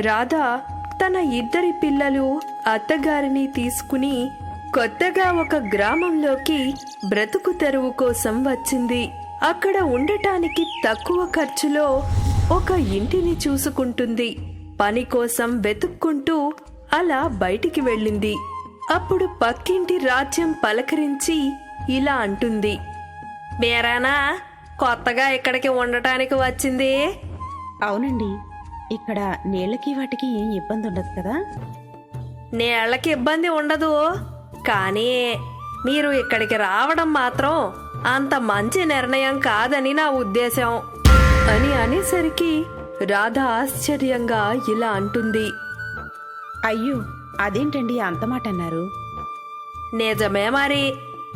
రాధ తన ఇద్దరి పిల్లలు అత్తగారిని తీసుకుని కొత్తగా ఒక గ్రామంలోకి బ్రతుకు తెరువు కోసం వచ్చింది. అక్కడ ఉండటానికి తక్కువ ఖర్చులో ఒక ఇంటిని చూసుకుంటుంది. పని కోసం వెతుక్కుంటూ అలా బయటికి వెళ్ళింది. అప్పుడు పక్కింటి రాజ్యం పలకరించి ఇలా అంటుంది. మేరానా కొత్తగా ఇక్కడికి ఉండటానికి వచ్చింది? అవునండి. ఇక్కడ నీళ్ళకి వాటికి ఏం ఇబ్బంది ఉండదు కదా? నీళ్ళకి ఇబ్బంది ఉండదు. కానీ మీరు ఇక్కడికి రావడం మాత్రం అంత మంచి నిర్ణయం కాదని నా ఉద్దేశం. అని అనేసరికి రాధ ఆశ్చర్యంగా ఇలా అంటుంది. అయ్యో అదేంటండి అంత మాట అన్నారు? నిజమే మరి.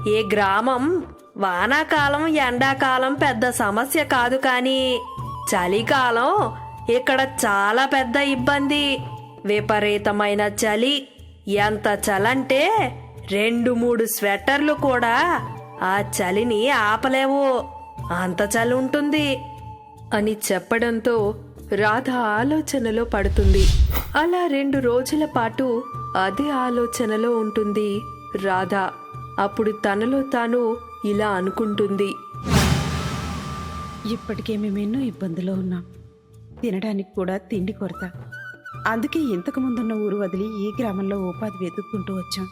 ఈ గ్రామం వానాకాలం ఎండాకాలం పెద్ద సమస్య కాదు కానీ చలికాలం ఇక్కడ చాలా పెద్ద ఇబ్బంది. విపరీతమైన చలి. ఎంత చలంటే రెండు మూడు స్వెటర్లు కూడా ఆ చలిని ఆపలేవు. అంత చలి ఉంటుంది అని చెప్పడంతో రాధ ఆలోచనలో పడుతుంది. అలా రెండు రోజుల పాటు అదే ఆలోచనలో ఉంటుంది రాధ. అప్పుడు తనలో తాను ఇలా అనుకుంటుంది. ఇప్పటికే మేము ఎన్నో ఇబ్బందిలో ఉన్నాం. తినడానికి కూడా తిండి కొరత. అందుకే ఇంతకు ముందున్న ఊరు వదిలి ఈ గ్రామంలో ఉపాధి వెతుక్కుంటూ వచ్చాం.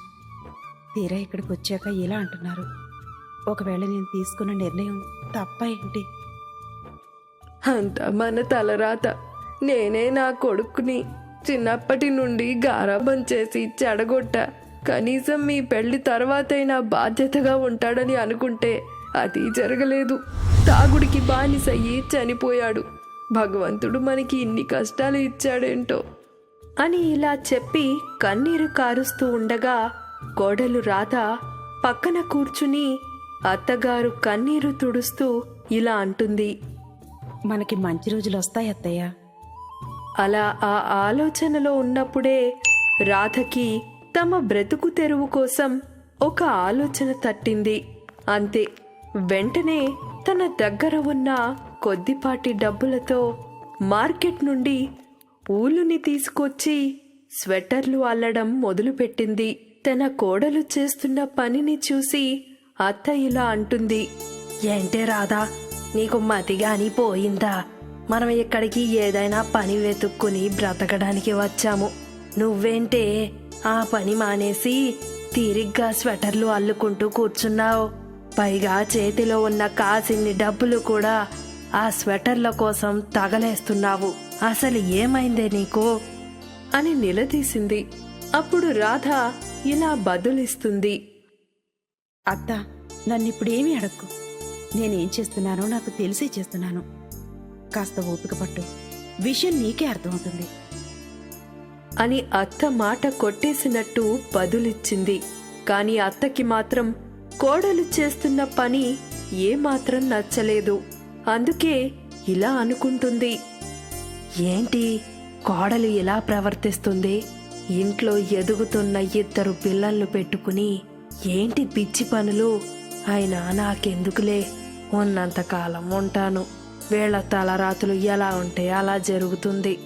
తీరా ఇక్కడికి వచ్చాక ఇలా అంటున్నారు. ఒకవేళ నేను తీసుకున్న నిర్ణయం తప్ప ఏంటి? అంత మన తలరాత. నేనే నా కొడుకుని చిన్నప్పటి నుండి గారాబం చేసి చెడగొట్ట. కనీసం మీ పెళ్ళి తర్వాతైనా బాధ్యతగా ఉంటాడని అనుకుంటే అది జరగలేదు. తాగుడికి బానిసయ్యి చనిపోయాడు. భగవంతుడు మనకి ఇన్ని కష్టాలు ఇచ్చాడేంటో? అని ఇలా చెప్పి కన్నీరు కారుస్తూ ఉండగా కోడలు రాధ పక్కన కూర్చుని అత్తగారు కన్నీరు తుడుస్తూ ఇలా అంటుంది. మనకి మంచి రోజులు వస్తాయి అత్తయ్య. అలా ఆ ఆలోచనలో ఉన్నప్పుడే రాధకి తమ బ్రతుకు తెరువు కోసం ఒక ఆలోచన తట్టింది. అంతే వెంటనే తన దగ్గర ఉన్న కొద్దిపాటి డబ్బులతో మార్కెట్ నుండి ఊలుని తీసుకొచ్చి స్వెటర్లు అల్లడం మొదలుపెట్టింది. తన కోడలు చేస్తున్న పనిని చూసి అత్త ఇలా అంటుంది. ఏంటే రాధా నీకు మతిగాని పోయిందా? మనం ఇక్కడికి ఏదైనా పని వెతుక్కుని బ్రతకడానికి వచ్చాము. నువ్వేంటే ఆ పని మానేసి తీరిగ్గా స్వెటర్లు అల్లుకుంటూ కూర్చున్నావు. పైగా చేతిలో ఉన్న కాసిన్ని డబ్బులు కూడా ఆ స్వెటర్ల కోసం తగలేస్తున్నావు. అసలు ఏమైందే నీకు? అని నిలదీసింది. అప్పుడు రాధ ఇలా బదులిస్తుంది. అత్త నన్ను ఇప్పుడేమీ అడక్కు. నేనేం చేస్తున్నానో నాకు తెలిసే చేస్తున్నాను. కాస్త ఓపిక పట్టు. విషయం నీకే అర్థమవుతుంది. అని అత్త మాట కొట్టేసినట్టు బదులిచ్చింది. కాని అత్తకి మాత్రం కోడలు చేస్తున్న పని ఏమాత్రం నచ్చలేదు. అందుకే ఇలా అనుకుంటుంది. ఏంటి? కోడలు ఇలా ప్రవర్తిస్తుంది? ఇంట్లో ఎదుగుతున్న ఇద్దరు పిల్లల్ని పెట్టుకుని ఏంటి పిచ్చి పనులు? అయినా నాకెందుకులే? ఉన్నంతకాలం ఉంటాను. వీళ్ళ తలరాతులు ఎలా ఉంటే అలా జరుగుతుంది.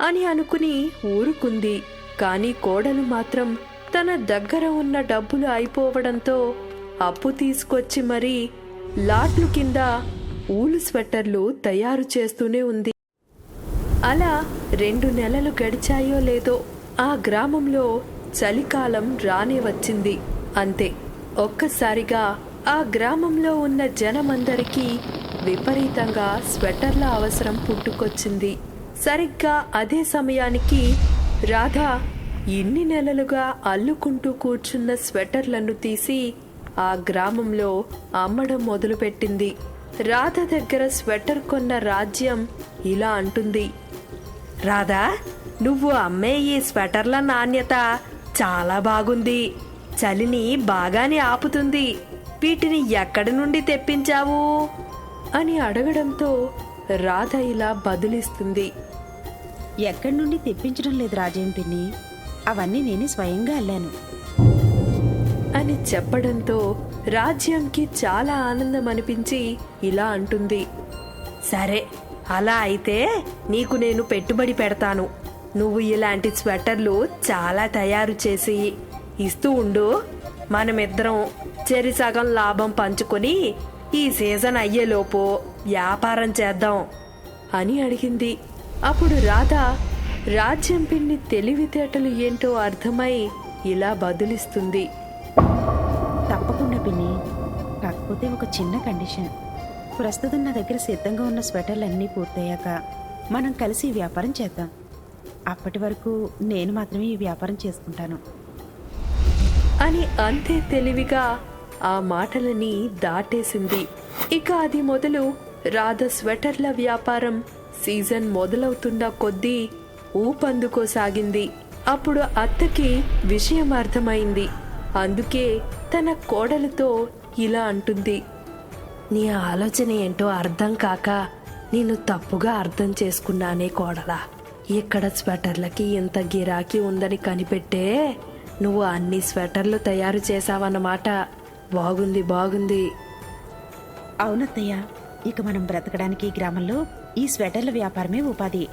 అని అనుకుని ఊరుకుంది. కానీ కోడలు మాత్రం తన దగ్గర ఉన్న డబ్బులు అయిపోవడంతో అప్పు తీసుకొచ్చి మరీ లాట్లు కింద ఊలు స్వెట్టర్లు తయారు చేస్తూనే ఉంది. అలా రెండు నెలలు గడిచాయో లేదో ఆ గ్రామంలో చలికాలం రానే వచ్చింది. అంతే. ఒక్కసారిగా ఆ గ్రామంలో ఉన్న జనమందరికీ విపరీతంగా స్వెటర్ల అవసరం పుట్టుకొచ్చింది. సరిగ్గా అదే సమయానికి రాధ ఇన్ని నెలలుగా అల్లుకుంటూ కూర్చున్న స్వెటర్లను తీసి ఆ గ్రామంలో అమ్మడం మొదలుపెట్టింది. రాధ దగ్గర స్వెటర్ కొన్న రాజ్యం ఇలా అంటుంది. రాధా నువ్వు అమ్మే ఈ స్వెటర్ల నాణ్యత చాలా బాగుంది. చలిని బాగానే ఆపుతుంది. వీటిని ఎక్కడి నుండి తెప్పించావు? అని అడగడంతో రాధ ఇలా బదులిస్తుంది. ఎక్కడి నుండి తెప్పించడం లేదు రాజేం పిన్ని అవన్నీ నేను స్వయంగా అల్లాను. అని చెప్పడంతో రాజ్యంకి చాలా ఆనందం అనిపించి ఇలా అంటుంది. సరే అలా అయితే నీకు నేను పెట్టుబడి పెడతాను. నువ్వు ఇలాంటి స్వెటర్లు చాలా తయారు చేసి ఇస్తూ ఉండు. మనమిద్దరం చెరి సగం లాభం పంచుకొని ఈ సీజన్ అయ్యేలోపు వ్యాపారం చేద్దాం అని అడిగింది. అప్పుడు రాధ రాజ్యం పిన్ని తెలివితేటలు ఏంటో అర్థమై ఇలా బదులిస్తుంది. పిన్ని. కాకపోతే ఒక చిన్న కండిషన్. ప్రస్తుతం నా దగ్గర సిద్ధంగా ఉన్న స్వెటర్లు అన్నీ పూర్తయ్యాక మనం కలిసి వ్యాపారం చేద్దాం. అప్పటి వరకు నేను మాత్రమే ఈ వ్యాపారం చేసుకుంటాను. అని అంతే తెలివిగా ఆ మాటలని దాటేసింది. ఇక అది మొదలు రాధ స్వెటర్ల వ్యాపారం సీజన్ మొదలవుతున్న కొద్దీ ఊపందుకోసాగింది. అప్పుడు అత్తకి విషయం అర్థమైంది. అందుకే తన కోడలతో ఇలా అంటుంది. నీ ఆలోచన ఏంటో అర్థం కాక నేను తప్పుగా అర్థం చేసుకున్నానే కోడలా. ఇక్కడ స్వెటర్లకి ఇంత గిరాకీ ఉందని కనిపెట్టే నువ్వు అన్ని స్వెటర్లు తయారు చేసావన్నమాట బాగుంది బాగుంది. అవునత్తయ్య ఇక మనం బ్రతకడానికి ఈ గ్రామంలో ఈ స్వెటర్ల వ్యాపారమే ఉపాధి.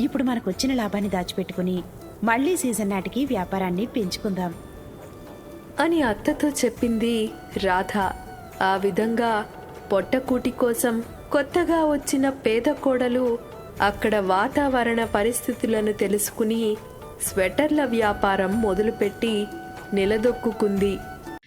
ఇప్పుడు మనకు వచ్చిన లాభాన్ని దాచిపెట్టుకుని మళ్ళీ సీజన్ నాటికి వ్యాపారాన్ని పెంచుకుందాం. అని అత్తతో చెప్పింది రాధ. ఆ విధంగా పొట్టకూటి కోసం కొత్తగా వచ్చిన పేద కోడలు అక్కడ వాతావరణ పరిస్థితులను తెలుసుకుని స్వెటర్ల వ్యాపారం మొదలుపెట్టి నిలదొక్కుంది